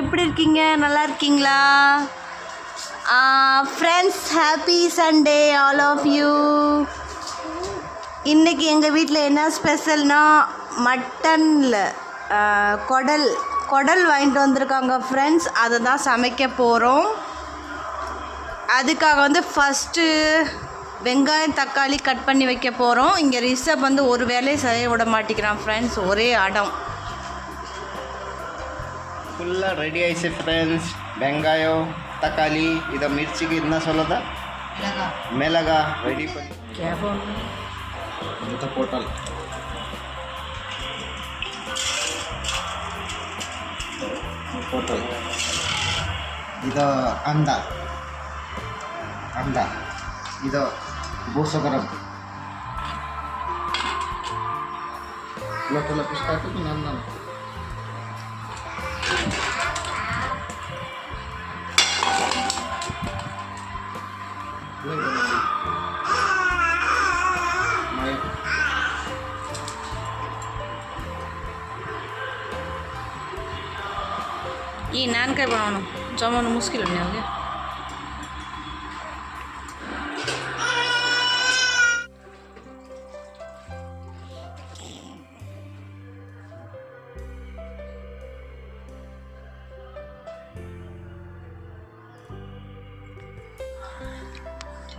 எப்படி இருக்கீங்க? நல்லா இருக்கீங்களா? Friends happy Sunday all of you இன்றைக்கி எங்கள் வீட்டில் என்ன ஸ்பெஷல்னா மட்டனில் குடல் குடல் வாங்கிட்டு வந்திருக்காங்க ஃப்ரெண்ட்ஸ் அதை தான் சமைக்க போகிறோம் அதுக்காக வந்து ஃபஸ்ட்டு வெங்காயம் தக்காளி கட் பண்ணி வைக்க போகிறோம் இங்கே ரிஷப் வந்து ஒரு வேலையை செய்ய விட மாட்டேங்கிறான் ஃப்ரெண்ட்ஸ் ஒரே அடம். ஃபுல்லாக ரெடி ஆயிடுச்சு ஃப்ரெண்ட்ஸ் வெங்காயம் தக்காளி இதை மிர்ச்சிக்கு என்ன சொல்லதா மிளகா ரெடி பண்ணி இந்த போட்டல் போட்டல் ಇದು ಅಂದ ಅಂದ ಇದು ಬೂಸಗರಂ ಲೋಟಲ ಪಿಷ್ಟ ಹಾಕಿದ್ದು ನನ್ನ अन्कै बना जमा मुस्किल होने क्या?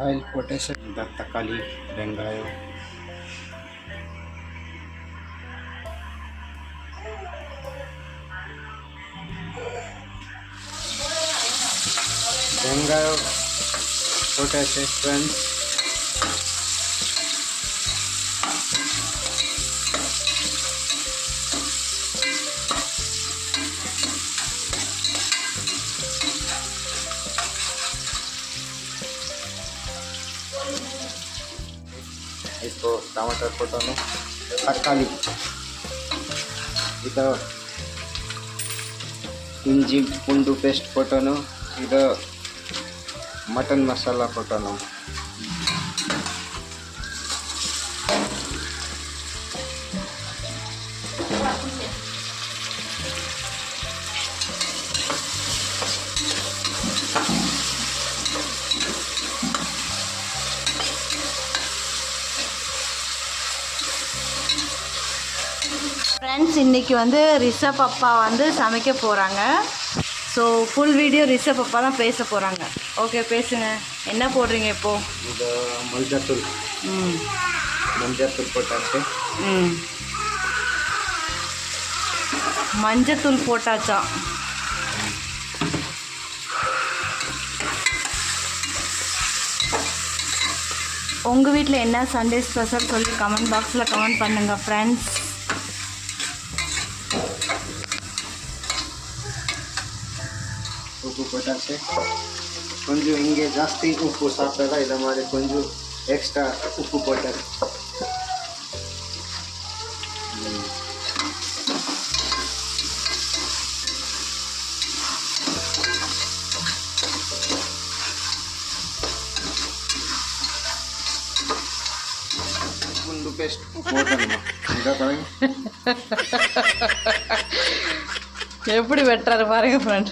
ऑयल पोटेशन दत्तकाली बेंगायो লেহেঙ্গা ফোটেছে ফ্রেন্ডস इसको टमाटर फोटानो तकाली इथं इंजी पुंडू पेस्ट फोटानो इथं மட்டன் மசாலா கொட்டணும் ஃப்ரெண்ட்ஸ் இன்றைக்கி வந்து ரிஷப் அப்பா வந்து சமைக்க போகிறாங்க ஸோ ஃபுல் வீடியோ ரிஷப் அப்பா தான் பேச போகிறாங்க ஓகே பேசுங்க. என்ன போடுறீங்க இப்போ? இது மஞ்சத்தூள். ம். மஞ்சத்தூள் போட்டாச்சு. ம். மஞ்சத்தூள் போட்டாச்சா? உங்கள் வீட்டில் என்ன சண்டே ஸ்பெஷல் சொல்லி கமெண்ட் பாக்ஸில் கமெண்ட் பண்ணுங்கள் ஃப்ரெண்ட்ஸ் உப்பு போட்டாச்சு. ಕೊಂಚ ಹಿಂಗೆ ಜಾಸ್ತಿ ಉಪ್ಪು ಸಾಕಲ್ಲ ಇದು ಮಾಡಿ ಕೊಂಚ ಎಕ್ಸ್ಟ್ರಾ ಉಪ್ಪು ಪೊಟ್ಯಾಶ್ ಒಂದು ಪೇಸ್ಟ್ போட்டணுமா இதை பாருங்க எப்படி வெட்டுறாரு பாருங்க ஃப்ரெண்ட்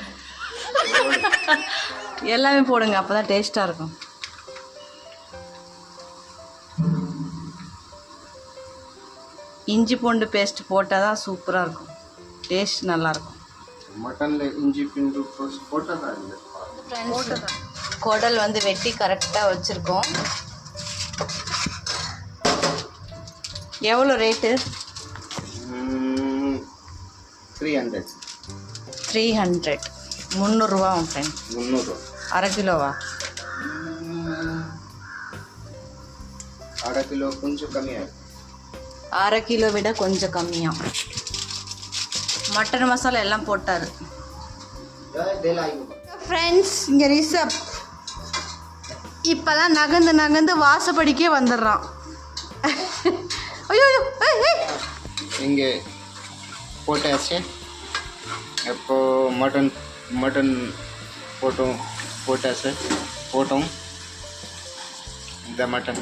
எல்லாமே போடுங்க அப்போ தான் டேஸ்ட்டாக இருக்கும். இஞ்சி பூண்டு பேஸ்ட் போட்டால் தான் சூப்பராக இருக்கும். டேஸ்ட் நல்லாயிருக்கும். மட்டனில் இஞ்சி பிண்டு இல்லை? குடல் வந்து வெட்டி கரெக்டாக வச்சுருக்கோம். எவ்வளோ rate three hundred three hundred முந்நூறுரூவா ஃப்ரெண்ட் முந்நூறு. அரை கிலோவா? அரை கிலோ கொஞ்சம் கம்மியாக அரை கிலோ விட கொஞ்சம் கம்மியாக மட்டன் மசாலா எல்லாம் போட்டார். ஃப்ரெண்ட்ஸ் இங்கே ரிஷப். இப்போ தான் நகர்ந்து நகர்ந்து வாசப்படிக்கே வந்துடுறான். ஐயோ இங்கே போட்டாச்சு. அப்போது மட்டன் மட்டன் போட்டோம். போட்டாச்சு போட்டோம் இந்த மட்டன்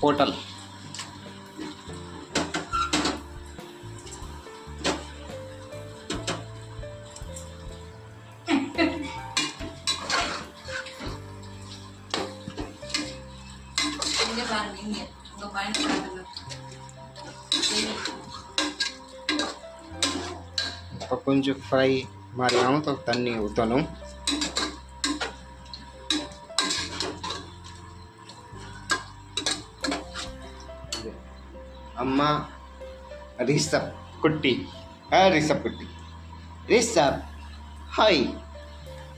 போட்டல் కొంచెం ఫ్రై మరి అవుతా తన్ని అవుతాను मामा ऋषभ कुट्टी है Rishabh Kutty Rishabh hi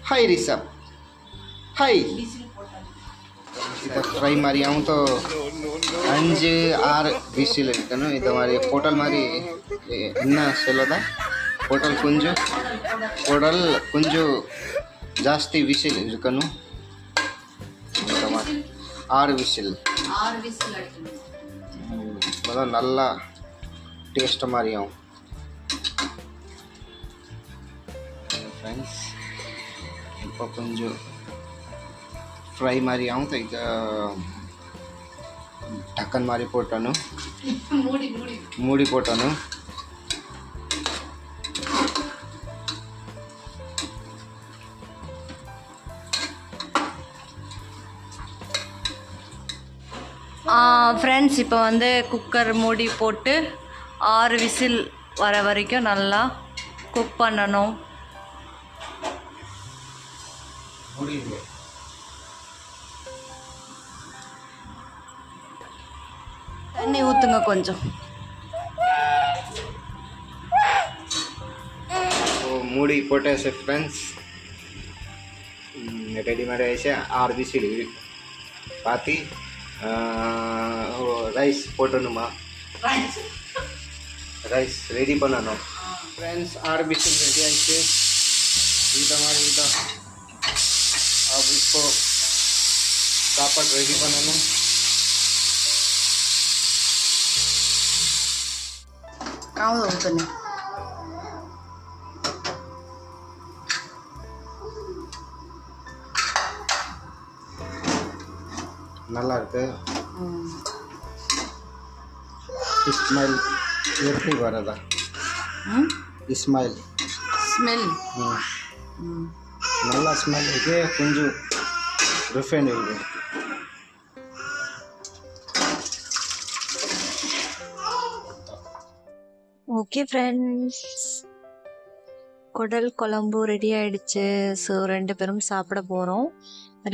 hi Rishabh hi try મારી આવું તો અંજ આર બીસી લડતાનો એ તમારી પોર્ટલ મારી એના સેલોદા પોર્ટલ કુંજુ પોર્ટલ કુંજુ જાસ્તિ વિસિલ ಇರ್ಕನು તમારે આર વિસિલ આર વિસિલ அதான் நல்லா டேஸ்ட்டு மாதிரி ஆகும் ஃப்ரெண்ட்ஸ் இப்போ கொஞ்சம் ஃப்ரை మరి అవుతా ఇక టక్కన్ మరి పోటాను మూడి పోటాను ஃப்ரெண்ட்ஸ் இப்போ வந்து குக்கர் மூடி போட்டு ஆறு விசில் வர வரைக்கும் நல்லா குக் பண்ணணும். தண்ணி ஊற்றுங்க கொஞ்சம். மூடி போட்டாச்சு ஃப்ரெண்ட்ஸ் ரெடிமேட் ஆயிடுச்சு. ஆறு விசில் பாத்தி. ರೈಸ್ ಪೋಟೋನು ರೈಸ್ ರೆಡಿ ಬನಾನೋ ಫ್ರೆಂಡ್ಸ್ आर बिस्कुट ರೆಡಿ ಆಯ್ತು ಈಗ ಮಾಡಿ ಈಗ अब इसको पापड़ रेडी बनाना कहाँ होता है நல்லா இருக்கு இஸ்மாயில் எப்படி வரதா இஸ்மாயில். ஸ்மெல். நல்லா ஸ்மெல். இருக்கு கொஞ்சம் ரிஃபைன் இருக்கு ஓகே ஃப்ரெண்ட்ஸ் குடல் குழம்பு ரெடி ஆயிடுச்சு. ஸோ ரெண்டு பேரும் சாப்பிட போகிறோம்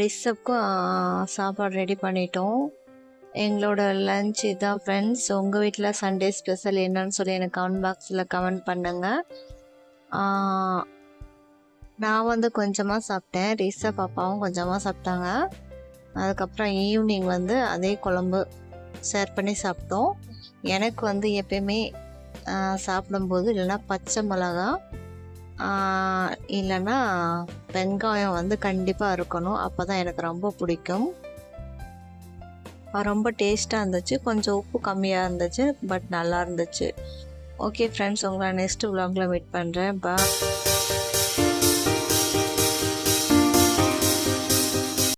ரிஷப்க்கும் சாப்பாடு ரெடி பண்ணிட்டோம். எங்களோட லஞ்ச் இதான் ஃப்ரெண்ட்ஸ் உங்கள் வீட்டில் சண்டே ஸ்பெஷல் என்னன்னு சொல்லி எனக்கு கமெண்ட் பாக்ஸில் கமெண்ட் பண்ணுங்கள் நான் வந்து கொஞ்சமாக சாப்பிட்டேன். ரிஷப் பாப்பாவும் கொஞ்சமாக சாப்பிட்டாங்க. அதுக்கப்புறம் ஈவினிங் வந்து அதே குழம்பு ஷேர் பண்ணி சாப்பிட்டோம். எனக்கு வந்து எப்பயுமே சாப்பிடும்போது இல்லைன்னா பச்சை மிளகா இல்லைன்னா வெங்காயம் வந்து கண்டிப்பாக இருக்கணும் அப்போ தான் எனக்கு ரொம்ப பிடிக்கும். ரொம்ப டேஸ்ட்டாக இருந்துச்சு. கொஞ்சம் உப்பு கம்மியாக இருந்துச்சு பட் நல்லா இருந்துச்சு. ஓகே ஃப்ரெண்ட்ஸ் உங்களை நெக்ஸ்ட் vlogல மீட் பண்ணுறேன் பா